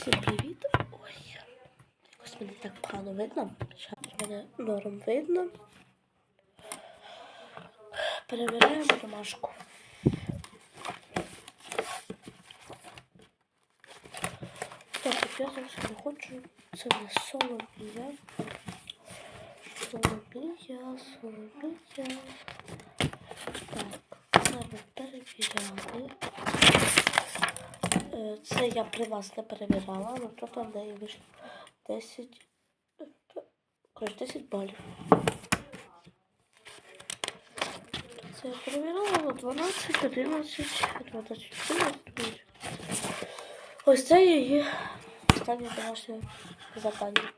Всім привіт! Ой, якось мене так погано видно. Зараз мене норм видно. Перевіряємо домашку. Так, я зараз виходжу. Це нас Соломія. Соломія, Соломія. Так, треба перевіряти. Це я при вас не перевіряла, але тут в неї вийшло 10, е, коротше, 10 балів. Це я перевіряла на 12, 11, 12, 14. Ось це її останнє домашнє завдання.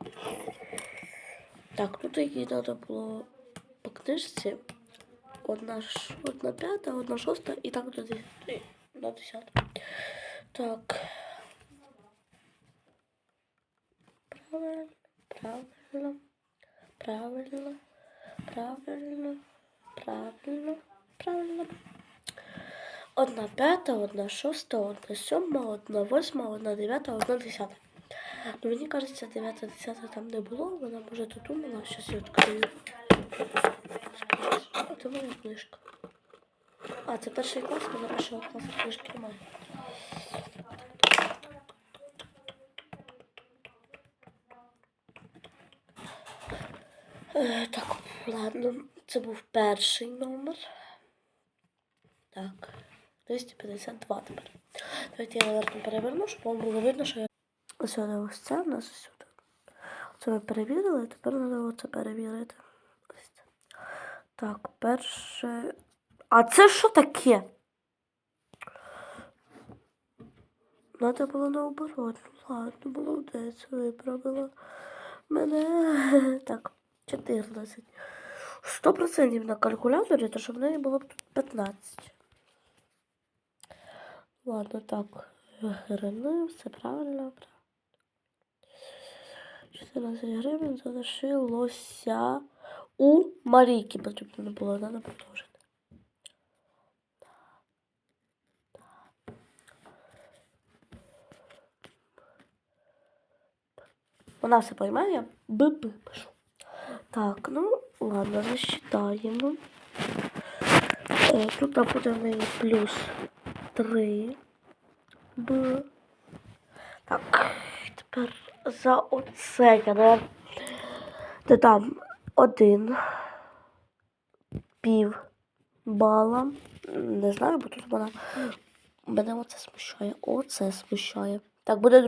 Так, тут їй треба було по книжці одна, одна п'ята, одна шоста і так до. До десяти. Так. Правильно, правильно, правильно, правильно, правильно, правильно. Одна п'ята, одна шоста, одна сьома, одна восьма, одна дев'ята, одна десята. Ну, мені кажеться, дев'ята, десята там не було, вона може тут думала, щось я відкрию. Це моя книжка. А, це перший клас, вона першого класу книжки немає. Так, ладно, це був перший номер. Так, 252 тепер. Давайте я, наверное, переверну, щоб вам було видно, що я. Ось ось це в нас ось сюди. Це ми перевірили, тепер треба оце перевірити. Ось це. Так, перше. А це що таке? Надо було наоборот. Ладно, молодець, виправила мене. Так, 14. 100% на калькуляторі, то щоб в неї було б тут 15. Ладно, так. Гривни, все правильно. правильно. 14 гривень залишилося у Марійки. Потрібно не було, треба продовжити. Вона все поймає, я б-б пишу. Так, ну ладно, засчитаємо. Е, Тут буде в неї плюс 3 Б. Так, тепер за оце я не додам один пів бала. Не знаю, бо тут вона мене оце смущає. Оце смущає. Так, буде